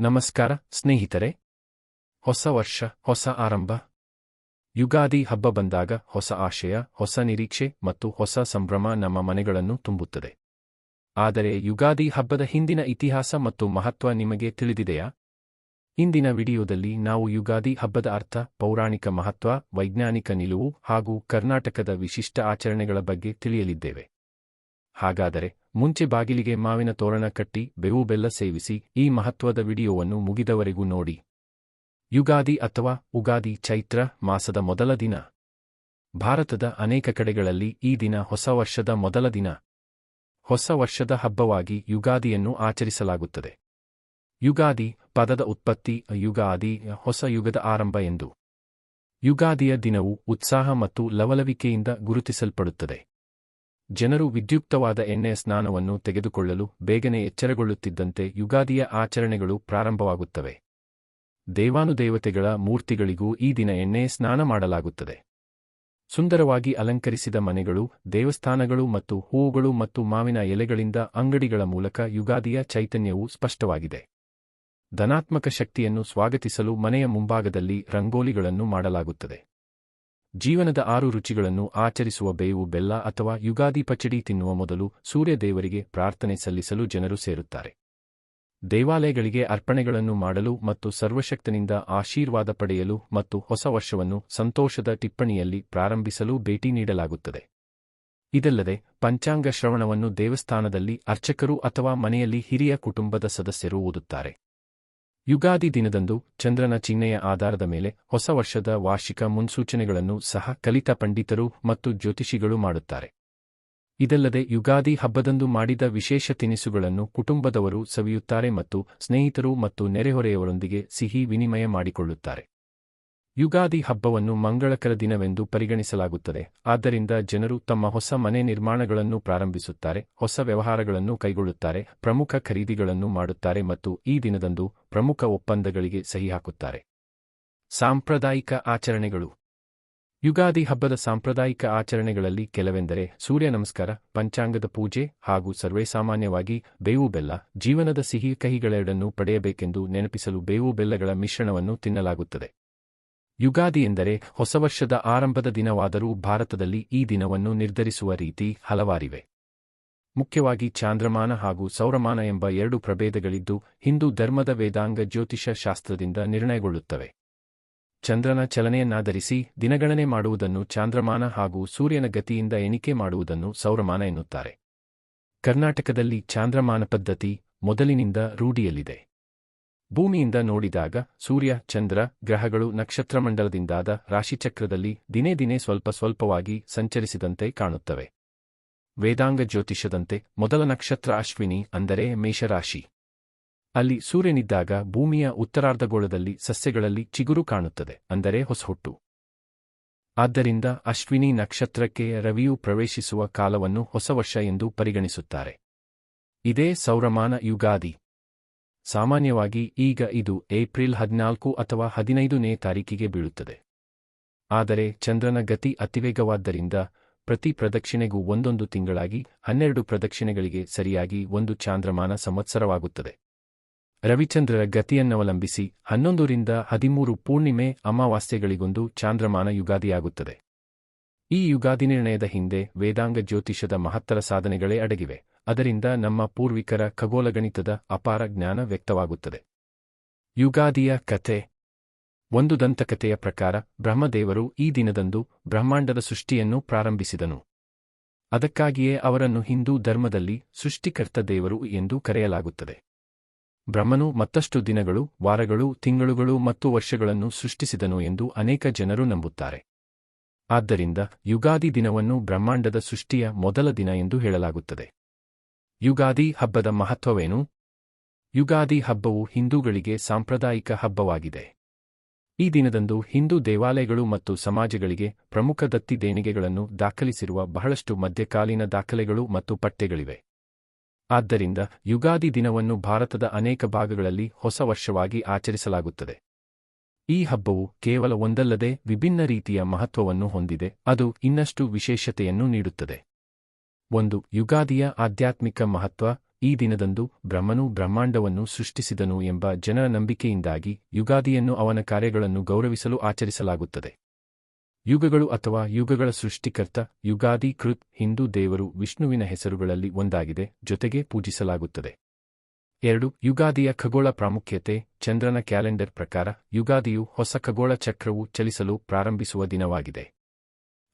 ನಮಸ್ಕಾರ, ಸ್ನೇಹಿತರೆ. ಹೊಸ ವರ್ಷ, ಹೊಸ ಆರಂಭ. ಯುಗಾದಿ ಹಬ್ಬ ಬಂದಾಗ ಹೊಸ ಆಶಯ, ಹೊಸ ನಿರೀಕ್ಷೆ ಮತ್ತು ಹೊಸ ಸಂಭ್ರಮ ನಮ್ಮ ಮನೆಗಳನ್ನು ತುಂಬುತ್ತದೆ. ಆದರೆ ಯುಗಾದಿ ಹಬ್ಬದ ಹಿಂದಿನ ಇತಿಹಾಸ ಮತ್ತು ಮಹತ್ವ ನಿಮಗೆ ತಿಳಿದಿದೆಯಾ? ಇಂದಿನ ವಿಡಿಯೋದಲ್ಲಿ ನಾವು ಯುಗಾದಿ ಹಬ್ಬದ ಅರ್ಥ, ಪೌರಾಣಿಕ ಮಹತ್ವ, ವೈಜ್ಞಾನಿಕ ನಿಲುವು ಹಾಗೂ ಕರ್ನಾಟಕದ ವಿಶಿಷ್ಟ ಆಚರಣೆಗಳ ಬಗ್ಗೆ ತಿಳಿಯಲಿದ್ದೇವೆ. ಹಾಗಾದರೆ ಮುಂಚೆ ಬಾಗಿಲಿಗೆ ಮಾವಿನ ತೋರಣ ಕಟ್ಟಿ ಬೇವು ಬೆಲ್ಲ ಸೇವಿಸಿ ಈ ಮಹತ್ವದ ವಿಡಿಯೋವನ್ನು ಮುಗಿದವರೆಗೂ ನೋಡಿ. ಯುಗಾದಿ ಅಥವಾ ಉಗಾದಿ ಚೈತ್ರ ಮಾಸದ ಮೊದಲ ದಿನ. ಭಾರತದ ಅನೇಕ ಕಡೆಗಳಲ್ಲಿ ಈ ದಿನ ಹೊಸ ವರ್ಷದ ಮೊದಲ ದಿನ. ಹೊಸ ವರ್ಷದ ಹಬ್ಬವಾಗಿ ಯುಗಾದಿಯನ್ನು ಆಚರಿಸಲಾಗುತ್ತದೆ. ಯುಗಾದಿ ಪದದ ಉತ್ಪತ್ತಿ, ಯುಗಾದಿ ಹೊಸ ಯುಗದ ಆರಂಭ ಎಂದು. ಯುಗಾದಿಯ ದಿನವು ಉತ್ಸಾಹ ಮತ್ತು ಲವಲವಿಕೆಯಿಂದ ಗುರುತಿಸಲ್ಪಡುತ್ತದೆ. ಜನರು ವಿದ್ಯುಕ್ತವಾದ ಎಣ್ಣೆಯ ಸ್ನಾನವನ್ನು ತೆಗೆದುಕೊಳ್ಳಲು ಬೇಗನೆ ಎಚ್ಚರಗೊಳ್ಳುತ್ತಿದ್ದಂತೆ ಯುಗಾದಿಯ ಆಚರಣೆಗಳು ಪ್ರಾರಂಭವಾಗುತ್ತವೆ. ದೇವಾನುದೇವತೆಗಳ ಮೂರ್ತಿಗಳಿಗೂ ಈ ದಿನ ಎಣ್ಣೆ ಸ್ನಾನ ಮಾಡಲಾಗುತ್ತದೆ. ಸುಂದರವಾಗಿ ಅಲಂಕರಿಸಿದ ಮನೆಗಳು, ದೇವಸ್ಥಾನಗಳು ಮತ್ತು ಹೂವುಗಳು ಮತ್ತು ಮಾವಿನ ಎಲೆಗಳಿಂದ ಅಂಗಡಿಗಳ ಮೂಲಕ ಯುಗಾದಿಯ ಚೈತನ್ಯವು ಸ್ಪಷ್ಟವಾಗಿದೆ. ಧನಾತ್ಮಕ ಶಕ್ತಿಯನ್ನು ಸ್ವಾಗತಿಸಲು ಮನೆಯ ಮುಂಭಾಗದಲ್ಲಿ ರಂಗೋಲಿಗಳನ್ನು ಮಾಡಲಾಗುತ್ತದೆ. ಜೀವನದ ಆರು ರುಚಿಗಳನ್ನು ಆಚರಿಸುವ ಬೇವು ಬೆಲ್ಲ ಅಥವಾ ಯುಗಾದಿ ಪಚಡಿ ತಿನ್ನುವ ಮೊದಲು ಸೂರ್ಯದೇವರಿಗೆ ಪ್ರಾರ್ಥನೆ ಸಲ್ಲಿಸಲು ಜನರು ಸೇರುತ್ತಾರೆ. ದೇವಾಲಯಗಳಿಗೆ ಅರ್ಪಣೆಗಳನ್ನು ಮಾಡಲು ಮತ್ತು ಸರ್ವಶಕ್ತನಿಂದ ಆಶೀರ್ವಾದ ಪಡೆಯಲು ಮತ್ತು ಹೊಸ ವರ್ಷವನ್ನು ಸಂತೋಷದ ಟಿಪ್ಪಣಿಯಲ್ಲಿ ಪ್ರಾರಂಭಿಸಲು ಭೇಟಿ ನೀಡಲಾಗುತ್ತದೆ. ಇದಲ್ಲದೆ, ಪಂಚಾಂಗ ಶ್ರವಣವನ್ನು ದೇವಸ್ಥಾನದಲ್ಲಿ ಅರ್ಚಕರು ಅಥವಾ ಮನೆಯಲ್ಲಿ ಹಿರಿಯ ಕುಟುಂಬದ ಸದಸ್ಯರು ಓದುತ್ತಾರೆ. ಯುಗಾದಿ ದಿನದಂದು ಚಂದ್ರನ ಚಿಹ್ನೆಯ ಆಧಾರದ ಮೇಲೆ ಹೊಸ ವರ್ಷದ ವಾರ್ಷಿಕ ಮುನ್ಸೂಚನೆಗಳನ್ನು ಸಹ ಕಲಿತ ಪಂಡಿತರು ಮತ್ತು ಜ್ಯೋತಿಷಿಗಳು ಮಾಡುತ್ತಾರೆ. ಇದಲ್ಲದೆ ಯುಗಾದಿ ಹಬ್ಬದಂದು ಮಾಡಿದ ವಿಶೇಷ ತಿನಿಸುಗಳನ್ನು ಕುಟುಂಬದವರು ಸವಿಯುತ್ತಾರೆ ಮತ್ತು ಸ್ನೇಹಿತರು ಮತ್ತು ನೆರೆಹೊರೆಯವರೊಂದಿಗೆ ಸಿಹಿ ವಿನಿಮಯ ಮಾಡಿಕೊಳ್ಳುತ್ತಾರೆ. ಯುಗಾದಿ ಹಬ್ಬವನ್ನು ಮಂಗಳಕರ ದಿನವೆಂದು ಪರಿಗಣಿಸಲಾಗುತ್ತದೆ. ಆದ್ದರಿಂದ ಜನರು ತಮ್ಮ ಹೊಸ ಮನೆ ನಿರ್ಮಾಣಗಳನ್ನು ಪ್ರಾರಂಭಿಸುತ್ತಾರೆ, ಹೊಸ ವ್ಯವಹಾರಗಳನ್ನು ಕೈಗೊಳ್ಳುತ್ತಾರೆ, ಪ್ರಮುಖ ಖರೀದಿಗಳನ್ನು ಮಾಡುತ್ತಾರೆ ಮತ್ತು ಈ ದಿನದಂದು ಪ್ರಮುಖ ಒಪ್ಪಂದಗಳಿಗೆ ಸಹಿ ಹಾಕುತ್ತಾರೆ ಸಾಂಪ್ರದಾಯಿಕ ಆಚರಣೆಗಳು. ಯುಗಾದಿ ಹಬ್ಬದ ಸಾಂಪ್ರದಾಯಿಕ ಆಚರಣೆಗಳಲ್ಲಿ ಕೆಲವೆಂದರೆ ಸೂರ್ಯ ನಮಸ್ಕಾರ, ಪಂಚಾಂಗದ ಪೂಜೆ ಹಾಗೂ ಸರ್ವೇಸಾಮಾನ್ಯವಾಗಿ ಬೇವು ಬೆಲ್ಲ, ಜೀವನದ ಸಿಹಿ ಕಹಿಗಳೆರಡನ್ನು ಪಡೆಯಬೇಕೆಂದು ನೆನಪಿಸಲು ಬೇವು ಬೆಲ್ಲಗಳ ಮಿಶ್ರಣವನ್ನು ತಿನ್ನಲಾಗುತ್ತದೆ. ಯುಗಾದಿ ಎಂದರೆ ಹೊಸ ವರ್ಷದ ಆರಂಭದ ದಿನವಾದರೂ ಭಾರತದಲ್ಲಿ ಈ ದಿನವನ್ನು ನಿರ್ಧರಿಸುವ ರೀತಿ ಹಲವಾರಿವೆ. ಮುಖ್ಯವಾಗಿ ಚಾಂದ್ರಮಾನ ಹಾಗೂ ಸೌರಮಾನ ಎಂಬ ಎರಡು ಪ್ರಭೇದಗಳಿದ್ದು ಹಿಂದೂ ಧರ್ಮದ ವೇದಾಂಗ ಜ್ಯೋತಿಷ ಶಾಸ್ತ್ರದಿಂದ ನಿರ್ಣಯಗೊಳ್ಳುತ್ತವೆ. ಚಂದ್ರನ ಚಲನೆಯನ್ನಾಧರಿಸಿ ದಿನಗಣನೆ ಮಾಡುವುದನ್ನು ಚಾಂದ್ರಮಾನ ಹಾಗೂ ಸೂರ್ಯನ ಗತಿಯಿಂದ ಎಣಿಕೆ ಮಾಡುವುದನ್ನು ಸೌರಮಾನ ಎನ್ನುತ್ತಾರೆ. ಕರ್ನಾಟಕದಲ್ಲಿ ಚಾಂದ್ರಮಾನ ಪದ್ಧತಿ ಮೊದಲಿನಿಂದ ರೂಢಿಯಲ್ಲಿದೆ. ಭೂಮಿಯಿಂದ ನೋಡಿದಾಗ ಸೂರ್ಯ, ಚಂದ್ರ, ಗ್ರಹಗಳು ನಕ್ಷತ್ರಮಂಡಲದಿಂದಾದ ರಾಶಿಚಕ್ರದಲ್ಲಿ ದಿನೇ ದಿನೇ ಸ್ವಲ್ಪ ಸ್ವಲ್ಪವಾಗಿ ಸಂಚರಿಸಿದಂತೆ ಕಾಣುತ್ತವೆ. ವೇದಾಂಗ ಜ್ಯೋತಿಷದಂತೆ ಮೊದಲ ನಕ್ಷತ್ರ ಅಶ್ವಿನಿ ಅಂದರೆ ಮೇಷರಾಶಿ. ಅಲ್ಲಿ ಸೂರ್ಯನಿದ್ದಾಗ ಭೂಮಿಯ ಉತ್ತರಾರ್ಧಗೋಳದಲ್ಲಿ ಸಸ್ಯಗಳಲ್ಲಿ ಚಿಗುರು ಕಾಣುತ್ತದೆ ಅಂದರೆ ಹೊಸಹುಟ್ಟು. ಆದ್ದರಿಂದ ಅಶ್ವಿನಿ ನಕ್ಷತ್ರಕ್ಕೆ ರವಿಯು ಪ್ರವೇಶಿಸುವ ಕಾಲವನ್ನು ಹೊಸ ವರ್ಷ ಎಂದು ಪರಿಗಣಿಸುತ್ತಾರೆ. ಇದೇ ಸೌರಮಾನ ಯುಗಾದಿ. ಸಾಮಾನ್ಯವಾಗಿ ಈಗ ಇದು ಏಪ್ರಿಲ್ ಹದಿನಾಲ್ಕು ಅಥವಾ ಹದಿನೈದನೇ ತಾರೀಕಿಗೆ ಬೀಳುತ್ತದೆ. ಆದರೆ ಚಂದ್ರನ ಗತಿ ಅತಿವೇಗವಾದ್ದರಿಂದ ಪ್ರತಿ ಪ್ರದಕ್ಷಿಣೆಗೂ ಒಂದೊಂದು ತಿಂಗಳಾಗಿ ಹನ್ನೆರಡು ಪ್ರದಕ್ಷಿಣೆಗಳಿಗೆ ಸರಿಯಾಗಿ ಒಂದು ಚಾಂದ್ರಮಾನ ಸಂವತ್ಸರವಾಗುತ್ತದೆ. ರವಿಚಂದ್ರರ ಗತಿಯನ್ನವಲಂಬಿಸಿ ಹನ್ನೊಂದರಿಂದ ಹದಿಮೂರು ಪೂರ್ಣಿಮೆ ಅಮಾವಾಸ್ಯೆಗಳಿಗೊಂದು ಚಾಂದ್ರಮಾನ ಯುಗಾದಿಯಾಗುತ್ತದೆ. ಈ ಯುಗಾದಿ ನಿರ್ಣಯದ ಹಿಂದೆ ವೇದಾಂಗ ಜ್ಯೋತಿಷದ ಮಹತ್ತರ ಸಾಧನೆಗಳೇ ಅಡಗಿವೆ. ಅದರಿಂದ ನಮ್ಮ ಪೂರ್ವಿಕರ ಖಗೋಲಗಣಿತದ ಅಪಾರ ಜ್ಞಾನ ವ್ಯಕ್ತವಾಗುತ್ತದೆ. ಯುಗಾದಿಯ ಕಥೆ. ಒಂದು ದಂತಕಥೆಯ ಪ್ರಕಾರ ಬ್ರಹ್ಮದೇವರು ಈ ದಿನದಂದು ಬ್ರಹ್ಮಾಂಡದ ಸೃಷ್ಟಿಯನ್ನು ಪ್ರಾರಂಭಿಸಿದನು. ಅದಕ್ಕಾಗಿಯೇ ಅವರನ್ನು ಹಿಂದೂ ಧರ್ಮದಲ್ಲಿ ಸೃಷ್ಟಿಕರ್ತ ದೇವರು ಎಂದು ಕರೆಯಲಾಗುತ್ತದೆ. ಬ್ರಹ್ಮನು ಮತ್ತಷ್ಟು ದಿನಗಳು, ವಾರಗಳು, ತಿಂಗಳುಗಳು ಮತ್ತು ವರ್ಷಗಳನ್ನು ಸೃಷ್ಟಿಸಿದನು ಎಂದು ಅನೇಕ ಜನರು ನಂಬುತ್ತಾರೆ. ಆದ್ದರಿಂದ ಯುಗಾದಿ ದಿನವನ್ನು ಬ್ರಹ್ಮಾಂಡದ ಸೃಷ್ಟಿಯ ಮೊದಲ ದಿನ ಎಂದು ಹೇಳಲಾಗುತ್ತದೆ. ಯುಗಾದಿ ಹಬ್ಬದ ಮಹತ್ವವೇನು? ಯುಗಾದಿ ಹಬ್ಬವು ಹಿಂದೂಗಳಿಗೆ ಸಾಂಪ್ರದಾಯಿಕ ಹಬ್ಬವಾಗಿದೆ. ಈ ದಿನದಂದು ಹಿಂದೂ ದೇವಾಲಯಗಳು ಮತ್ತು ಸಮಾಜಗಳಿಗೆ ಪ್ರಮುಖ ದತ್ತಿ ದೇಣಿಗೆಗಳನ್ನು ದಾಖಲಿಸಿರುವ ಬಹಳಷ್ಟು ಮಧ್ಯಕಾಲೀನ ದಾಖಲೆಗಳು ಮತ್ತು ಪಠ್ಯಗಳಿವೆ. ಆದ್ದರಿಂದ ಯುಗಾದಿ ದಿನವನ್ನು ಭಾರತದ ಅನೇಕ ಭಾಗಗಳಲ್ಲಿ ಹೊಸ ವರ್ಷವಾಗಿ ಆಚರಿಸಲಾಗುತ್ತದೆ. ಈ ಹಬ್ಬವು ಕೇವಲ ಒಂದಲ್ಲದೆ ವಿಭಿನ್ನ ರೀತಿಯ ಮಹತ್ವವನ್ನು ಹೊಂದಿದೆ, ಅದು ಇನ್ನಷ್ಟು ವಿಶೇಷತೆಯನ್ನು ನೀಡುತ್ತದೆ. ಒಂದು ಯುಗಾದಿಯ ಆಧ್ಯಾತ್ಮಿಕ ಮಹತ್ವ, ಈ ದಿನದಂದು ಬ್ರಹ್ಮನು ಬ್ರಹ್ಮಾಂಡವನ್ನು ಸೃಷ್ಟಿಸಿದನು ಎಂಬ ಜನರ ನಂಬಿಕೆಯಿಂದಾಗಿ ಯುಗಾದಿಯನ್ನು ಅವನ ಕಾರ್ಯಗಳನ್ನು ಗೌರವಿಸಲು ಆಚರಿಸಲಾಗುತ್ತದೆ. ಯುಗಗಳು ಅಥವಾ ಯುಗಗಳ ಸೃಷ್ಟಿಕರ್ತ, ಯುಗಾದಿ ಕೃತ್, ಹಿಂದೂ ದೇವರು ವಿಷ್ಣುವಿನ ಹೆಸರುಗಳಲ್ಲಿ ಒಂದಾಗಿದೆ, ಜೊತೆಗೆ ಪೂಜಿಸಲಾಗುತ್ತದೆ. ಎರಡು, ಯುಗಾದಿಯ ಖಗೋಳ ಪ್ರಾಮುಖ್ಯತೆ, ಚಂದ್ರನ ಕ್ಯಾಲೆಂಡರ್ ಪ್ರಕಾರ ಯುಗಾದಿಯು ಹೊಸ ಖಗೋಳ ಚಕ್ರವು ಚಲಿಸಲು ಪ್ರಾರಂಭಿಸುವ ದಿನವಾಗಿದೆ.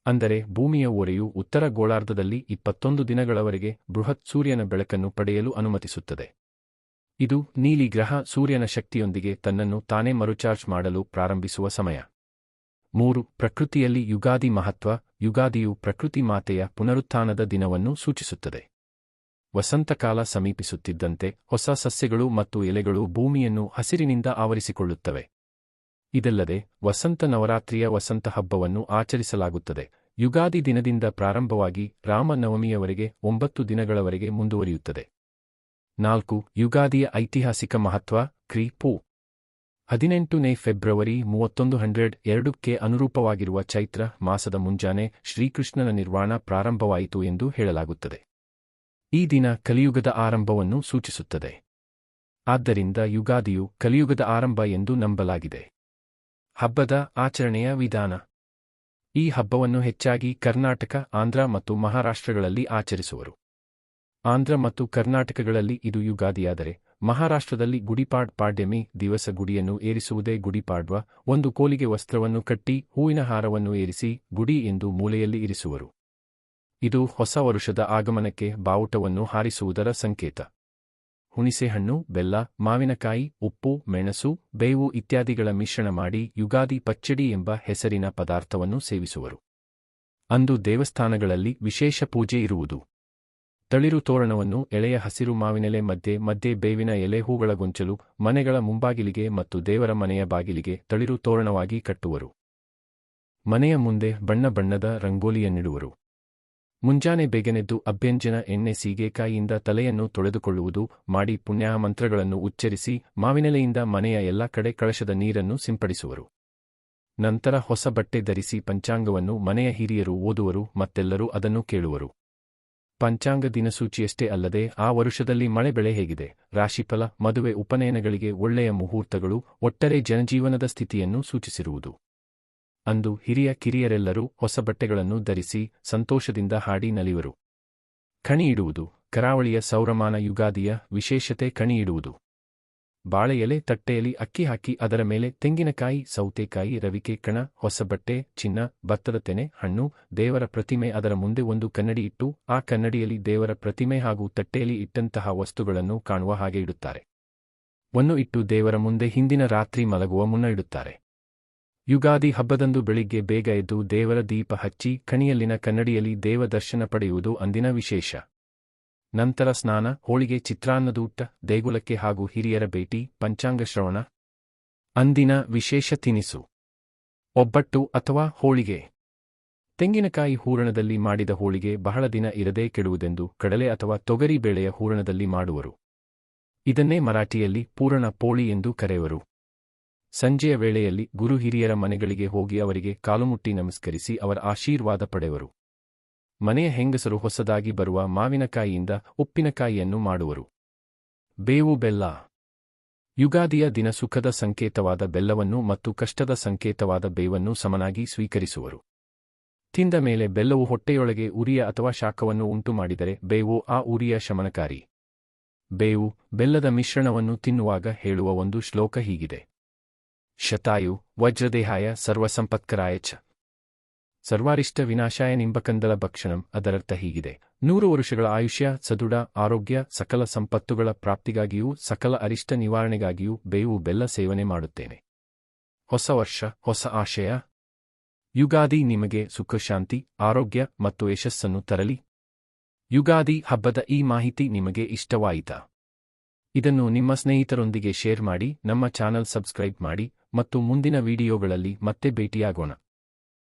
ಅಂದರೆ ಭೂಮಿಯ ಓರೆಯು ಉತ್ತರ ಗೋಳಾರ್ಧದಲ್ಲಿ ಇಪ್ಪತ್ತೊಂದು ದಿನಗಳವರೆಗೆ ಬೃಹತ್ ಸೂರ್ಯನ ಬೆಳಕನ್ನು ಪಡೆಯಲು ಅನುಮತಿಸುತ್ತದೆ. ಇದು ನೀಲಿ ಗ್ರಹ ಸೂರ್ಯನ ಶಕ್ತಿಯೊಂದಿಗೆ ತನ್ನನ್ನು ತಾನೇ ಮರುಚಾರ್ಜ್ ಮಾಡಲು ಪ್ರಾರಂಭಿಸುವ ಸಮಯ. ಮೂರು, ಪ್ರಕೃತಿಯಲ್ಲಿ ಯುಗಾದಿ ಮಹತ್ವ, ಯುಗಾದಿಯು ಪ್ರಕೃತಿ ಮಾತೆಯ ಪುನರುತ್ಥಾನದ ದಿನವನ್ನು ಸೂಚಿಸುತ್ತದೆ. ವಸಂತಕಾಲ ಸಮೀಪಿಸುತ್ತಿದ್ದಂತೆ ಹೊಸ ಸಸ್ಯಗಳು ಮತ್ತು ಎಲೆಗಳು ಭೂಮಿಯನ್ನು ಹಸಿರಿನಿಂದ ಆವರಿಸಿಕೊಳ್ಳುತ್ತವೆ. ಇದಲ್ಲದೆ ವಸಂತ ನವರಾತ್ರಿಯ ವಸಂತ ಹಬ್ಬವನ್ನು ಆಚರಿಸಲಾಗುತ್ತದೆ. ಯುಗಾದಿ ದಿನದಿಂದ ಪ್ರಾರಂಭವಾಗಿ ರಾಮನವಮಿಯವರೆಗೆ ಒಂಬತ್ತು ದಿನಗಳವರೆಗೆ ಮುಂದುವರಿಯುತ್ತದೆ. ನಾಲ್ಕು, ಯುಗಾದಿಯ ಐತಿಹಾಸಿಕ ಮಹತ್ವ ಕ್ರಿ ಪೂ ಹದಿನೆಂಟನೇ ಫೆಬ್ರವರಿ ಮೂವತ್ತೊಂದು ಹಂಡ್ರೆಡ್ ಎರಡಕ್ಕೆ ಅನುರೂಪವಾಗಿರುವ ಚೈತ್ರ ಮಾಸದ ಮುಂಜಾನೆ ಶ್ರೀಕೃಷ್ಣನ ನಿರ್ವಾಣ ಪ್ರಾರಂಭವಾಯಿತು ಎಂದು ಹೇಳಲಾಗುತ್ತದೆ. ಈ ದಿನ ಕಲಿಯುಗದ ಆರಂಭವನ್ನು ಸೂಚಿಸುತ್ತದೆ. ಆದ್ದರಿಂದ ಯುಗಾದಿಯು ಕಲಿಯುಗದ ಆರಂಭ ಎಂದು ನಂಬಲಾಗಿದೆ. ಹಬ್ಬದ ಆಚರಣೆಯ ವಿಧಾನ. ಈ ಹಬ್ಬವನ್ನು ಹೆಚ್ಚಾಗಿ ಕರ್ನಾಟಕ, ಆಂಧ್ರ ಮತ್ತು ಮಹಾರಾಷ್ಟ್ರಗಳಲ್ಲಿ ಆಚರಿಸುವರು. ಆಂಧ್ರ ಮತ್ತು ಕರ್ನಾಟಕಗಳಲ್ಲಿ ಇದು ಯುಗಾದಿಯಾದರೆ, ಮಹಾರಾಷ್ಟ್ರದಲ್ಲಿ ಗುಡಿಪಾಡ್ ಪಾಡ್ಯಮಿ ದಿವಸ ಗುಡಿಯನ್ನು ಏರಿಸುವುದೇ ಗುಡಿಪಾಡ್ವ, ಒಂದು ಕೋಲಿಗೆ ವಸ್ತ್ರವನ್ನು ಕಟ್ಟಿ ಹೂವಿನ ಹಾರವನ್ನು ಏರಿಸಿ ಗುಡಿ ಎಂದು ಮೂಲೆಯಲ್ಲಿ ಇರಿಸುವರು. ಇದು ಹೊಸ ವರುಷದ ಆಗಮನಕ್ಕೆ ಬಾವುಟವನ್ನು ಹಾರಿಸುವುದರ ಸಂಕೇತ. ಹುಣಿಸೆಹಣ್ಣು, ಬೆಲ್ಲ, ಮಾವಿನಕಾಯಿ, ಉಪ್ಪು, ಮೆಣಸು, ಬೇವು ಇತ್ಯಾದಿಗಳ ಮಿಶ್ರಣ ಮಾಡಿ ಯುಗಾದಿ ಪಚ್ಚಡಿ ಎಂಬ ಹೆಸರಿನ ಪದಾರ್ಥವನ್ನು ಸೇವಿಸುವರು. ಅಂದು ದೇವಸ್ಥಾನಗಳಲ್ಲಿ ವಿಶೇಷ ಪೂಜೆ ಇರುವುದು. ತಳಿರು ತೋರಣವನ್ನು ಎಳೆಯ ಹಸಿರು ಮಾವಿನೆಲೆ ಮಧ್ಯೆ ಮಧ್ಯೆ ಬೇವಿನ ಎಲೆ ಹೂಗಳ ಗೊಂಚಲು, ಮನೆಗಳ ಮುಂಬಾಗಿಲಿಗೆ ಮತ್ತು ದೇವರ ಮನೆಯ ಬಾಗಿಲಿಗೆ ತಳಿರು ತೋರಣವಾಗಿ ಕಟ್ಟುವರು. ಮನೆಯ ಮುಂದೆ ಬಣ್ಣ ಬಣ್ಣದ ರಂಗೋಲಿಯನ್ನಿಡುವರು. ಮುಂಜಾನೆ ಬೇಗನೆದ್ದು ಅಭ್ಯಂಜನ ಎಣ್ಣೆ ಸೀಗೆಕಾಯಿಯಿಂದ ತಲೆಯನ್ನು ತೊಳೆದುಕೊಳ್ಳುವುದು ಮಾಡಿ ಪುಣ್ಯ ಮಂತ್ರಗಳನ್ನು ಉಚ್ಚರಿಸಿ ಮಾವಿನೆಲೆಯಿಂದ ಮನೆಯ ಎಲ್ಲ ಕಡೆ ಕಳಶದ ನೀರನ್ನು ಸಿಂಪಡಿಸುವರು. ನಂತರ ಹೊಸ ಬಟ್ಟೆ ಧರಿಸಿ ಪಂಚಾಂಗವನ್ನು ಮನೆಯ ಹಿರಿಯರು ಓದುವರು ಮತ್ತೆಲ್ಲರೂ ಅದನ್ನು ಕೇಳುವರು. ಪಂಚಾಂಗ ದಿನಸೂಚಿಯಷ್ಟೇ ಅಲ್ಲದೆ ಆ ವರುಷದಲ್ಲಿ ಮಳೆ ಬೆಳೆ ಹೇಗಿದೆ. ರಾಶಿಫಲ, ಮದುವೆ, ಉಪನಯನಗಳಿಗೆ ಒಳ್ಳೆಯ ಮುಹೂರ್ತಗಳು, ಒಟ್ಟರೆ ಜನಜೀವನದ ಸ್ಥಿತಿಯನ್ನು ಸೂಚಿಸಿರುವುದು. ಅಂದು ಹಿರಿಯ ಕಿರಿಯರೆಲ್ಲರೂ ಹೊಸ ಬಟ್ಟೆಗಳನ್ನು ಧರಿಸಿ ಸಂತೋಷದಿಂದ ಹಾಡಿ ನಲಿವರು. ಕಣಿಯಿಡುವುದು, ಕರಾವಳಿಯ ಸೌರಮಾನ ಯುಗಾದಿಯ ವಿಶೇಷತೆ ಕಣಿಯಿಡುವುದು. ಬಾಳೆ ಎಲೆ ತಟ್ಟೆಯಲ್ಲಿ ಅಕ್ಕಿ ಹಾಕಿ ಅದರ ಮೇಲೆ ತೆಂಗಿನಕಾಯಿ, ಸೌತೆಕಾಯಿ, ರವಿಕೆ ಕಣ, ಹೊಸ ಬಟ್ಟೆ, ಚಿನ್ನ, ಭತ್ತದ ತೆನೆ, ಹಣ್ಣು, ದೇವರ ಪ್ರತಿಮೆ ಅದರ ಮುಂದೆ ಒಂದು ಕನ್ನಡಿ ಇಟ್ಟು ಆ ಕನ್ನಡಿಯಲ್ಲಿ ದೇವರ ಪ್ರತಿಮೆ ಹಾಗೂ ತಟ್ಟೆಯಲ್ಲಿ ಇಟ್ಟಂತಹ ವಸ್ತುಗಳನ್ನು ಕಾಣುವ ಹಾಗೆ ಇಡುತ್ತಾರೆ. ವನ್ನು ಇಟ್ಟು ದೇವರ ಮುಂದೆ ಹಿಂದಿನ ರಾತ್ರಿ ಮಲಗುವ ಮುನ್ನ ಇಡುತ್ತಾರೆ. ಯುಗಾದಿ ಹಬ್ಬದಂದು ಬೆಳಿಗ್ಗೆ ಬೇಗ ಎದ್ದು ದೇವರ ದೀಪ ಹಚ್ಚಿ ಕಣಿಯಲ್ಲಿನ ಕನ್ನಡಿಯಲ್ಲಿ ದೇವ ದರ್ಶನ ಪಡೆಯುವುದು ಅಂದಿನ ವಿಶೇಷ. ನಂತರ ಸ್ನಾನ, ಹೋಳಿಗೆ, ಚಿತ್ರಾನ್ನದೂಟ, ದೇಗುಲಕ್ಕೆ ಹಾಗೂ ಹಿರಿಯರ ಭೇಟಿ, ಪಂಚಾಂಗ ಶ್ರವಣ. ಅಂದಿನ ವಿಶೇಷ ತಿನಿಸು. ಒಬ್ಬಟ್ಟು ಅಥವಾ ಹೋಳಿಗೆ. ತೆಂಗಿನಕಾಯಿ ಹೂರಣದಲ್ಲಿ ಮಾಡಿದ ಹೋಳಿಗೆ ಬಹಳ ದಿನ ಇರದೇ ಕೆಡುವುದೆಂದು ಕಡಲೆ ಅಥವಾ ತೊಗರಿ ಬೇಳೆಯ ಹೂರಣದಲ್ಲಿ ಮಾಡುವರು. ಇದನ್ನೇ ಮರಾಠಿಯಲ್ಲಿ ಪೂರಣ ಪೋಳಿ ಎಂದು ಕರೆಯುವರು. ಸಂಜೆಯ ವೇಳೆಯಲ್ಲಿ ಗುರು ಹಿರಿಯರ ಮನೆಗಳಿಗೆ ಹೋಗಿ ಅವರಿಗೆ ಕಾಲುಮುಟ್ಟಿ ನಮಸ್ಕರಿಸಿ ಅವರ ಆಶೀರ್ವಾದ ಪಡೆವರು. ಮನೆಯ ಹೆಂಗಸರು ಹೊಸದಾಗಿ ಬರುವ ಮಾವಿನಕಾಯಿಯಿಂದ ಉಪ್ಪಿನಕಾಯಿಯನ್ನು ಮಾಡುವರು. ಬೇವು ಬೆಲ್ಲ. ಯುಗಾದಿಯ ದಿನ ಸುಖದ ಸಂಕೇತವಾದ ಬೆಲ್ಲವನ್ನು ಮತ್ತು ಕಷ್ಟದ ಸಂಕೇತವಾದ ಬೇವನ್ನು ಸಮನಾಗಿ ಸ್ವೀಕರಿಸುವರು. ತಿಂದ ಮೇಲೆ ಬೆಲ್ಲವು ಹೊಟ್ಟೆಯೊಳಗೆ ಉರಿಯ ಅಥವಾ ಶಾಖವನ್ನು ಉಂಟುಮಾಡಿದರೆ ಬೇವು ಆ ಉರಿಯ ಶಮನಕಾರಿ. ಬೇವು ಬೆಲ್ಲದ ಮಿಶ್ರಣವನ್ನು ತಿನ್ನುವಾಗ ಹೇಳುವ ಒಂದು ಶ್ಲೋಕ ಹೀಗಿದೆ. ಶತಾಯು ವಜ್ರದೇಹಾಯ ಸರ್ವಸಂಪತ್ಕರಾಯ ಚ. ಸರ್ವಾರಿಷ್ಟ ವಿನಾಶಾಯ ನಿಂಬಕಂದಲ ಭಕ್ಷಣಂ, ಅದರರ್ಥ ಹೀಗಿದೆ. ನೂರು ವರುಷಗಳ ಆಯುಷ್ಯ ಸದುಡ ಆರೋಗ್ಯ, ಸಕಲ ಸಂಪತ್ತುಗಳ ಪ್ರಾಪ್ತಿಗಾಗಿಯೂ, ಸಕಲ ಅರಿಷ್ಟ ನಿವಾರಣೆಗಾಗಿಯೂ ಬೇವು ಬೆಲ್ಲ ಸೇವನೆ ಮಾಡುತ್ತೇನೆ. ಹೊಸ ವರ್ಷ, ಹೊಸ ಆಶಯ. ಯುಗಾದಿ ನಿಮಗೆ ಸುಖಶಾಂತಿ ಆರೋಗ್ಯ ಮತ್ತು ಯಶಸ್ಸನ್ನು ತರಲಿ. ಯುಗಾದಿ ಹಬ್ಬದ ಈ ಮಾಹಿತಿ ನಿಮಗೆ ಇಷ್ಟವಾಯಿತಾ? ಇದನ್ನು ನಿಮ್ಮ ಸ್ನೇಹಿತರೊಂದಿಗೆ ಶೇರ್ ಮಾಡಿ, ನಮ್ಮ ಚಾನಲ್ ಸಬ್ಸ್ಕ್ರೈಬ್ ಮಾಡಿ ಮತ್ತು ಮುಂದಿನ ವಿಡಿಯೋಗಳಲ್ಲಿ ಮತ್ತೆ ಭೇಟಿಯಾಗೋಣ.